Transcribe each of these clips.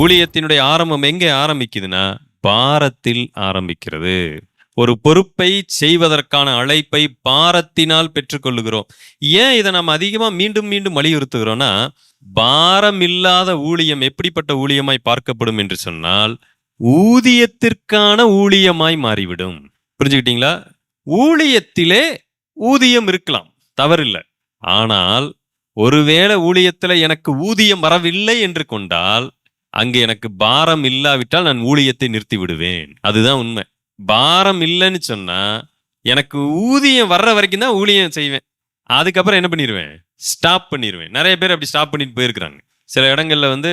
ஊழியத்தினுடைய ஆரம்பம் எங்கே ஆரம்பிக்குதுன்னா பாரத்தில் ஆரம்பிக்கிறது. ஒரு பொறுப்பை செய்வதற்கான அழைப்பை பாரத்தினால் பெற்றுக்கொள்ளுகிறோம். ஏன் இதை நம்ம அதிகமாக மீண்டும் மீண்டும் வலியுறுத்துகிறோம்னா பாரம் இல்லாத ஊழியம் எப்படிப்பட்ட ஊழியமாய் பார்க்கப்படும் என்று சொன்னால் ஊதியத்திற்கான ஊழியமாய் மாறிவிடும். புரிஞ்சுக்கிட்டீங்களா? ஊழியத்திலே ஊதியம் இருக்கலாம் தவறில்லை. ஆனால் ஒருவேளை ஊழியத்தில் எனக்கு ஊதியம் வரவில்லை என்று கொண்டால் அங்கு எனக்கு பாரம் இல்லாவிட்டால் நான் ஊழியத்தை நிறுத்தி விடுவேன் அதுதான் உண்மை. பாரம் இல்லைன்னு சொன்னா எனக்கு ஊதியம் வர்ற வரைக்கும் தான் ஊழியம் செய்வேன். அதுக்கப்புறம் என்ன பண்ணிடுவேன் ஸ்டாப் பண்ணிடுவேன் நிறைய பேர் அப்படி ஸ்டாப் பண்ணிட்டு போயிருக்கிறாங்க. சில இடங்கள்ல வந்து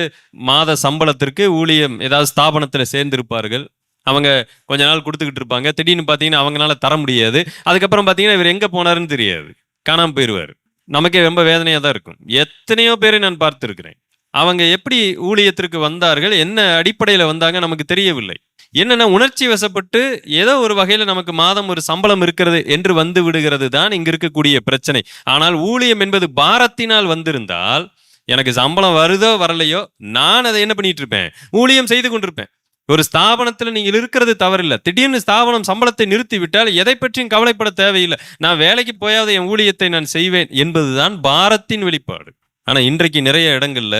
மாத சம்பளத்திற்கு ஊழியம் ஏதாவது ஸ்தாபனத்தில் சேர்ந்திருப்பார்கள். அவங்க கொஞ்ச நாள் கொடுத்துக்கிட்டு இருப்பாங்க. திடீர்னு பார்த்தீங்கன்னா அவங்களால தர முடியாது. அதுக்கப்புறம் பார்த்தீங்கன்னா இவர் எங்க போனாருன்னு தெரியாது. காணாமல் போயிடுவார் நமக்கே ரொம்ப வேதனையாக தான் இருக்கும். எத்தனையோ பேரை நான் பார்த்துருக்கிறேன். அவங்க எப்படி ஊழியத்திற்கு வந்தார்கள் என்ன அடிப்படையில் வந்தாங்க நமக்கு தெரியவில்லை. என்னென்ன உணர்ச்சி வசப்பட்டு ஏதோ ஒரு வகையில் நமக்கு மாதம் ஒரு சம்பளம் இருக்கிறது என்று வந்து விடுகிறது தான் இங்கு இருக்கக்கூடிய பிரச்சனை. ஆனால் ஊழியம் என்பது பாரத்தினால் வந்திருந்தால் எனக்கு சம்பளம் வருதோ வரலையோ நான் அதை என்ன பண்ணிட்டு இருப்பேன் ஊழியம் செய்து கொண்டிருப்பேன். ஒரு ஸ்தாபனத்தில் நீங்கள் இருக்கிறது தவறில்லை. திடீர்னு ஸ்தாபனம் சம்பளத்தை நிறுத்தி விட்டால் எதை பற்றியும் கவலைப்பட தேவையில்லை. நான் வேலைக்கு போயாவது என் ஊழியத்தை நான் செய்வேன் என்பதுதான் பாரத்தின் வெளிப்பாடு. ஆனா இன்றைக்கு நிறைய இடங்கள்ல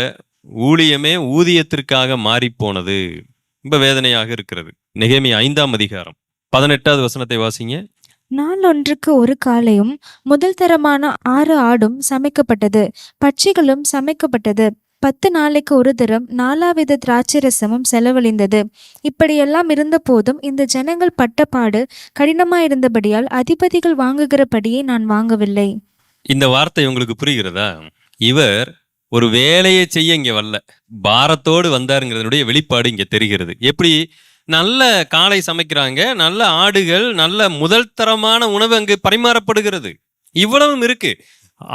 ஊழியமே ஊதியத்திற்காக மாறிப்போனது ரொம்ப வேதனையாக இருக்கிறது. நெகேமி ஐந்தாம் அதிகாரம் பதினெட்டாவது வசனத்தை வாசிங்க. நாள் ஒன்றுக்கு ஒரு காலையும் முதல் தரமான ஆறு ஆடும் சமைக்கப்பட்டது பட்சிகளும் சமைக்கப்பட்டது. பத்து நாளைக்கு ஒரு தரம் நாலாவித திராட்சரசமும் செலவழிந்தது. இப்படியெல்லாம் இருந்த போதும் இந்த ஜனங்கள் பட்டப்பாடு கடினமாயிருந்தபடியால் அதிபதிகள் வாங்குகிறபடியே நான் வாங்கவில்லை. இந்த வார்த்தை உங்களுக்கு புரிகிறதா? இவர் ஒரு வேலையை செய்ய இங்கே வரல. பாரத்தோடு வந்தாருங்கிறதுடைய வெளிப்பாடு இங்கே தெரிகிறது. எப்படி? நல்ல காளை சமைக்கிறாங்க நல்ல ஆடுகள் நல்ல முதல் தரமான உணவு அங்கு பரிமாறப்படுகிறது. இவ்வளவும் இருக்கு.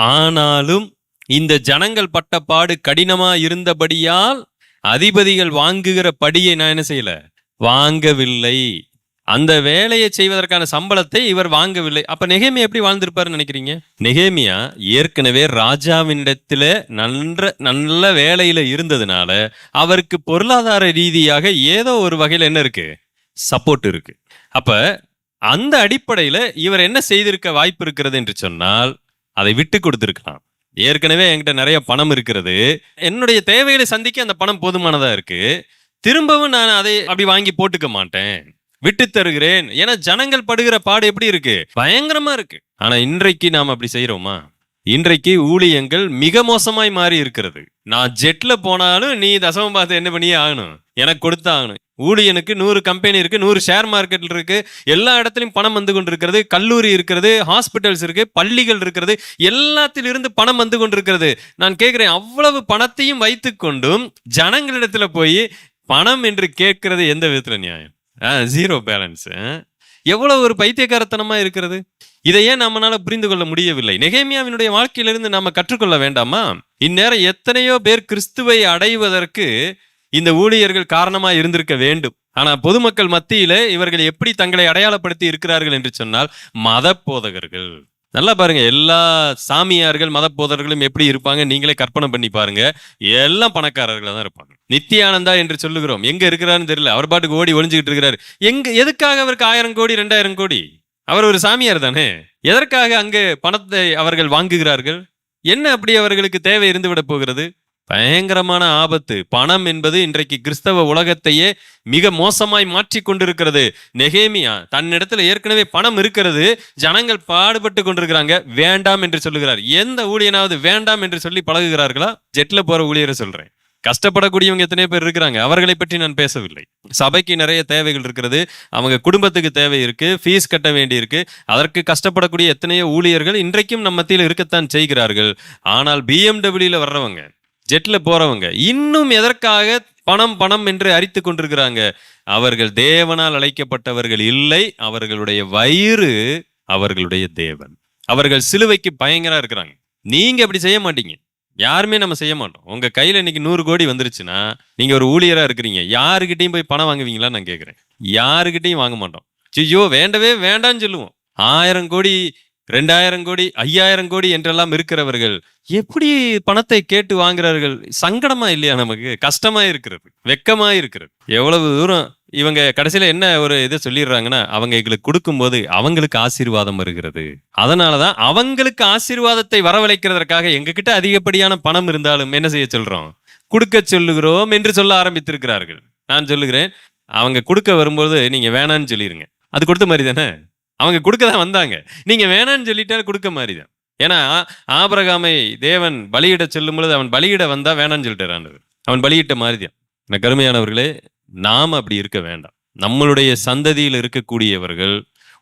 ஆனாலும் இந்த ஜனங்கள் பட்ட பாடு கடினமா இருந்தபடியால் அதிபதிகள் வாங்குகிற படியை நான் என்ன செய்யல? வாங்கவில்லை. அந்த வேலையை செய்வதற்கான சம்பளத்தை இவர் வாங்கவில்லை. அப்ப நெகேமியா எப்படி வாழ்ந்திருப்பாருன்னு நினைக்கிறீங்க? நெகேமியா ஏற்கனவே ராஜாவினிடத்துல நன்ற நல்ல வேலையில இருந்ததுனால அவருக்கு பொருளாதார ரீதியாக ஏதோ ஒரு வகையில் என்ன இருக்கு? சப்போர்ட் இருக்கு. அப்ப அந்த அடிப்படையில இவர் என்ன செய்திருக்க வாய்ப்பு இருக்கிறது என்று சொன்னால் அதை விட்டு கொடுத்திருக்கலாம். ஏற்கனவே என்கிட்ட நிறைய பணம் இருக்கிறது. என்னுடைய தேவைகளை சந்திக்க அந்த பணம் போதுமானதா இருக்கு. திரும்பவும் நான் அதை அப்படி வாங்கி போட்டுக்க மாட்டேன். விட்டு தருகிறேன். ஏன்னா ஜனங்கள் படுகிற பாடு எப்படி இருக்கு? பயங்கரமா இருக்கு. ஆனா இன்றைக்கு நாம் அப்படி செய்யறோமா இன்றைக்கு ஊழியங்கள் மிக மோசமாய் மாறி இருக்கிறது. நான் ஜெட்ல போனாலும் நீ தசமம் பார்த்து என்ன பண்ணியே ஆகணும்? எனக்கு கொடுத்தாகணும் ஊழியனுக்கு நூறு கம்பெனி இருக்கு நூறு ஷேர் மார்க்கெட் இருக்கு. எல்லா இடத்துலையும் பணம் வந்து கொண்டிருக்கிறது. கல்லூரி இருக்கிறது ஹாஸ்பிட்டல்ஸ் இருக்கு பள்ளிகள் இருக்கிறது. எல்லாத்திலிருந்து பணம் வந்து கொண்டிருக்கிறது. நான் கேட்கிறேன் அவ்வளவு பணத்தையும் வைத்துக்கொண்டும் ஜனங்களிடத்துல போய் பணம் என்று கேட்கிறது எந்த விதத்துல நியாயம்? ஜீரோ பேலன்ஸ் எவ்வளவு ஒரு பைத்தியக்காரத்தனமா இருக்கிறது? இதை ஏன் நம்மளால புரிந்து கொள்ள முடியவில்லை. நெகேமியாவினுடைய வாழ்க்கையிலிருந்து நாம கற்றுக்கொள்ள வேண்டாமா? இந்நேரம் எத்தனையோ பேர் கிறிஸ்துவை அடைவதற்கு இந்த ஊழியர்கள் காரணமா இருந்திருக்க வேண்டும். ஆனா பொதுமக்கள் மத்தியில இவர்கள் எப்படி தங்களை அடையாளப்படுத்தி இருக்கிறார்கள் என்று சொன்னால் மத போதகர்கள் நல்லா பாருங்க. எல்லா சாமியார்கள் மத போதர்களும் எப்படி இருப்பாங்க நீங்களே கற்பனை பண்ணி பாருங்க. எல்லாம் பணக்காரர்களாக தான் இருப்பாங்க. நித்தியானந்தா என்று சொல்லுகிறோம். எங்க இருக்கிறாருன்னு தெரியல. அவர் பாட்டுக்கு ஓடி ஒளிஞ்சுக்கிட்டு இருக்கிறாரு. எங்க எதுக்காக அவருக்கு ஆயிரம் கோடி ரெண்டாயிரம் கோடி? அவர் ஒரு சாமியார் தானே? எதற்காக அங்கு பணத்தை அவர்கள் வாங்குகிறார்கள்? என்ன அப்படி அவர்களுக்கு தேவை இருந்து விட போகிறது? பயங்கரமான ஆபத்து. பணம் என்பது இன்றைக்கு கிறிஸ்தவ உலகத்தையே மிக மோசமாய் மாற்றி கொண்டிருக்கிறது. நெகேமியா தன்னிடத்துல ஏற்கனவே பணம் இருக்கிறது. ஜனங்கள் பாடுபட்டு கொண்டிருக்கிறாங்க. வேண்டாம் என்று சொல்லுகிறார். எந்த ஊழியனாவது வேண்டாம் என்று சொல்லி பழகுகிறார்களா? ஜெட்ல போற ஊழியரை சொல்றேன். கஷ்டப்படக்கூடியவங்க எத்தனை பேர் இருக்கிறாங்க. அவர்களை பற்றி நான் பேசவில்லை. சபைக்கு நிறைய தேவைகள் இருக்கிறது. அவங்க குடும்பத்துக்கு தேவை இருக்கு. ஃபீஸ் கட்ட வேண்டி இருக்கு அதற்கு கஷ்டப்படக்கூடிய எத்தனையோ ஊழியர்கள் இன்றைக்கும் நம்ம மத்தியில் இருக்கத்தான் செய்கிறார்கள். ஆனால் பிஎம்டபிள்யூல வர்றவங்க ஜெட்டில் போறவங்க இன்னும் எதற்காக பணம் பணம் என்று அரித்து கொண்டிருக்கிறாங்க? அவர்கள் தேவனால் அழைக்கப்பட்டவர்கள் இல்லை. அவர்களுடைய வயிறு அவர்களுடைய தேவன். அவர்கள் சிலுவைக்கு பயங்கரா இருக்கிறாங்க. நீங்க அப்படி செய்ய மாட்டீங்க. யாருமே நம்ம செய்ய மாட்டோம். உங்க கையில இன்னைக்கு நூறு கோடி வந்துருச்சுன்னா நீங்க ஒரு ஊழியரா இருக்கிறீங்க. யாருக்கிட்டையும் போய் பணம் வாங்குவீங்களா நான் கேட்குறேன் யாருக்கிட்டையும் வாங்க மாட்டோம். ஐயோ வேண்டவே வேண்டாம்னு சொல்லுவோம். ஆயிரம் கோடி ரெண்டாயிரம் கோடி ஐயாயிரம் கோடி என்றெல்லாம் இருக்கிறவர்கள் எப்படி பணத்தை கேட்டு வாங்குறார்கள்? சங்கடமா இல்லையா நமக்கு? கஷ்டமா இருக்கிறது வெக்கமா இருக்கிறது. எவ்வளவு தூரம் இவங்க கடைசியில என்ன ஒரு இதை சொல்லிடுறாங்கன்னா அவங்க எங்களுக்கு கொடுக்கும்போது அவங்களுக்கு ஆசீர்வாதம் வருகிறது. அதனாலதான் அவங்களுக்கு ஆசீர்வாதத்தை வரவழைக்கிறதற்காக எங்ககிட்ட அதிகப்படியான பணம் இருந்தாலும் என்ன செய்ய சொல்றோம்? கொடுக்க சொல்லுகிறோம் என்று சொல்ல ஆரம்பித்திருக்கிறார்கள். நான் சொல்லுகிறேன் அவங்க கொடுக்க வரும்போது நீங்க வேணான்னு சொல்லிடுங்க அது கொடுத்த மாதிரி தானே? அவங்க கொடுக்க தான் வந்தாங்க. நீங்கள் வேணான்னு சொல்லிட்டாலும் கொடுக்க மாதிரி தான் ஏன்னா ஆபரகாமை தேவன் பலியிட சொல்லும் பொழுது அவன் பலியிட வந்தால் வேணான்னு சொல்லிட்டான் அவன் பலியிட்ட மாதிரி தான் எனக்கு கருமையானவர்களே நாம் அப்படி இருக்க வேண்டாம். நம்மளுடைய சந்ததியில் இருக்கக்கூடியவர்கள்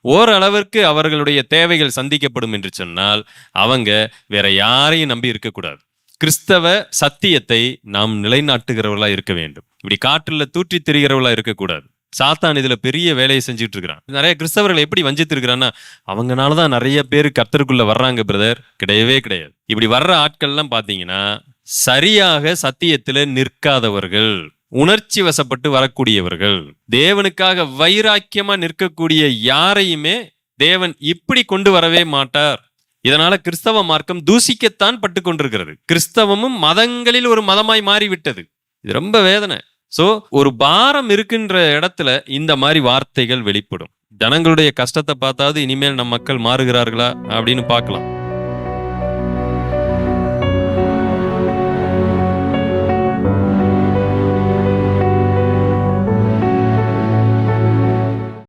ஓரளவிற்கு அவர்களுடைய தேவைகள் சந்திக்கப்படும் என்று சொன்னால் அவங்க வேற யாரையும் நம்பி இருக்கக்கூடாது. கிறிஸ்தவ சத்தியத்தை நாம் நிலைநாட்டுகிறவர்களா இருக்க வேண்டும். இப்படி காற்றில் தூற்றி திரிகிறவர்களா இருக்கக்கூடாது. சாத்தான் இதுல பெரிய வேலையை செஞ்சுட்டு இருக்கிறான் நிறைய கிறிஸ்தவர்கள் எப்படி வஞ்சித்திருக்கிறான்னா அவங்கனால தான் நிறைய பேர் கத்தருக்குள்ள வர்றாங்க பிரதர். கிடையவே கிடையாது. இப்படி வர்ற ஆட்கள்லாம் பார்த்தீங்கன்னா சரியாக சத்தியத்துல நிற்காதவர்கள் உணர்ச்சி வசப்பட்டு வரக்கூடியவர்கள் தேவனுக்காக வைராக்கியமா நிற்கக்கூடிய யாரையுமே தேவன் இப்படி கொண்டு வரவே மாட்டார். இதனால கிறிஸ்தவ மார்க்கம் தூசிக்கத்தான் பட்டு கொண்டிருக்கிறது கிறிஸ்தவமும் மதங்களில் ஒரு மதமாய் மாறிவிட்டது. இது ரொம்ப வேதனை. ஸோ ஒரு பாரம் இருக்குன்ற இடத்துல இந்த மாதிரி வார்த்தைகள் வெளிப்படும். ஜனங்களுடைய கஷ்டத்தை பார்த்தாவது இனிமேல் நம் மக்கள் மாறுகிறார்களா அப்படின்னு பார்க்கலாம்.